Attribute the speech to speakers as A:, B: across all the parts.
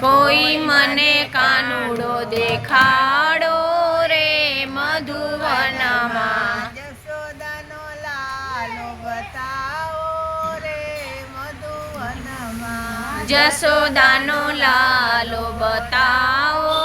A: કોઈ મને કાનુડો દેખાડો રે મધુવનમાં.
B: જશોદાનો લાલો બતાવો રે મધુવનમાં.
A: જશોદાનો લાલો બતાવો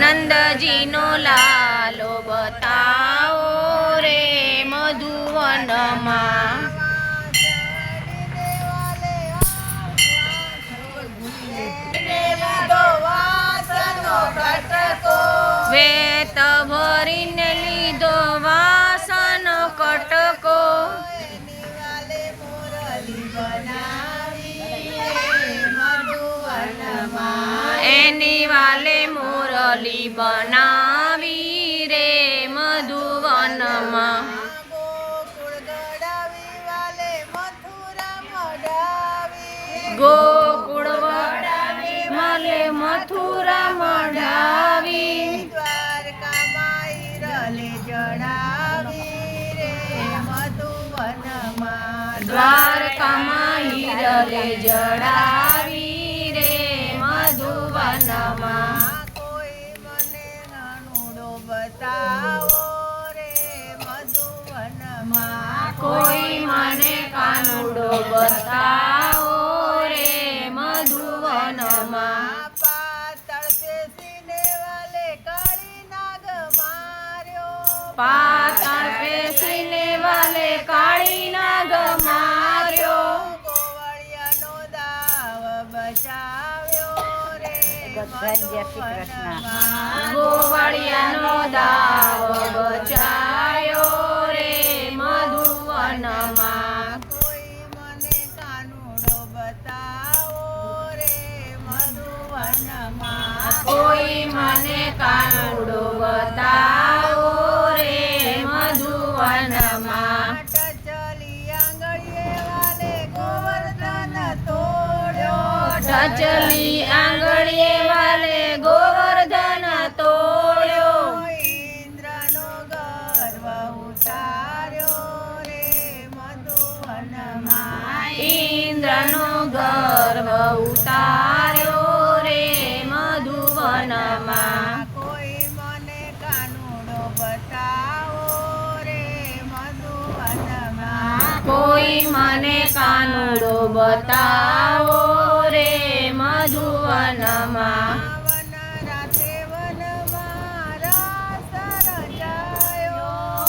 B: નંદજીનો લાલો બતાવો રે મધુવનમાં.
A: વેત ભરીને લીધો વાસન કટકો. એની વાલે મોરલી બનાવી રે મધુવનમાં. ગોકુળ વડાવી મલે મથુરા મઢાવી. દ્વારકામાં રલે જડાવી
B: કોઈ મને
A: કાનુડો બતાવો રે મધુવનમાં.
B: પાતળ પેસીને વાલે કાળી નાગ માર્યો. ગોવળિયાનો દાવ બચાવ્યો રે
A: ગોવળિયાનો દાવ બચાયો
B: કાનુડો બતાવો રે મધુવનમાં. ટચલી આંગળીએ વાલે ગોવર્ધન તોડ્યો.
A: ટચલી આંગળીએ
B: કોઈ મને કાનુડો બતાવો રે મધુવનમાં.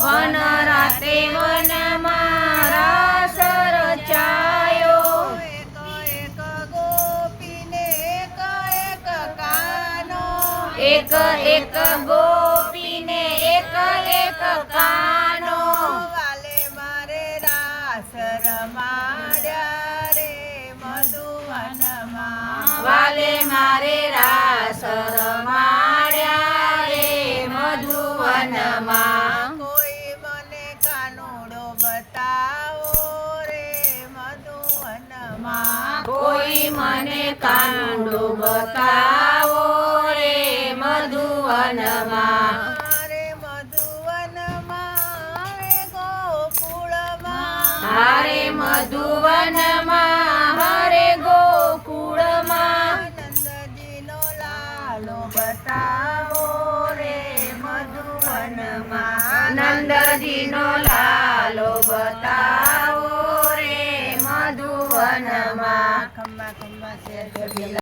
B: વન રાતે વનમાં રાસ રચાયો એક ગોપીને એક એક કાનો
A: એક એક ગોપીને
B: રમાડ્યા રે મધુવનમાં
A: વાલે મારે રાસ રમાડ્યા રે મધુવનમાં
B: કોઈ મને કાનુડો બતાવો રે મધુવનમાં
A: કોઈ મને કાનુડો બતાવો રે મધુવનમાં
B: મધુવનમાં
A: હરે ગોકુળમાં.
B: નંદજીનો લાલો બતાવો રે મધુવનમાં.
A: નંદજીનો લાલો બતાવો રે મધુવન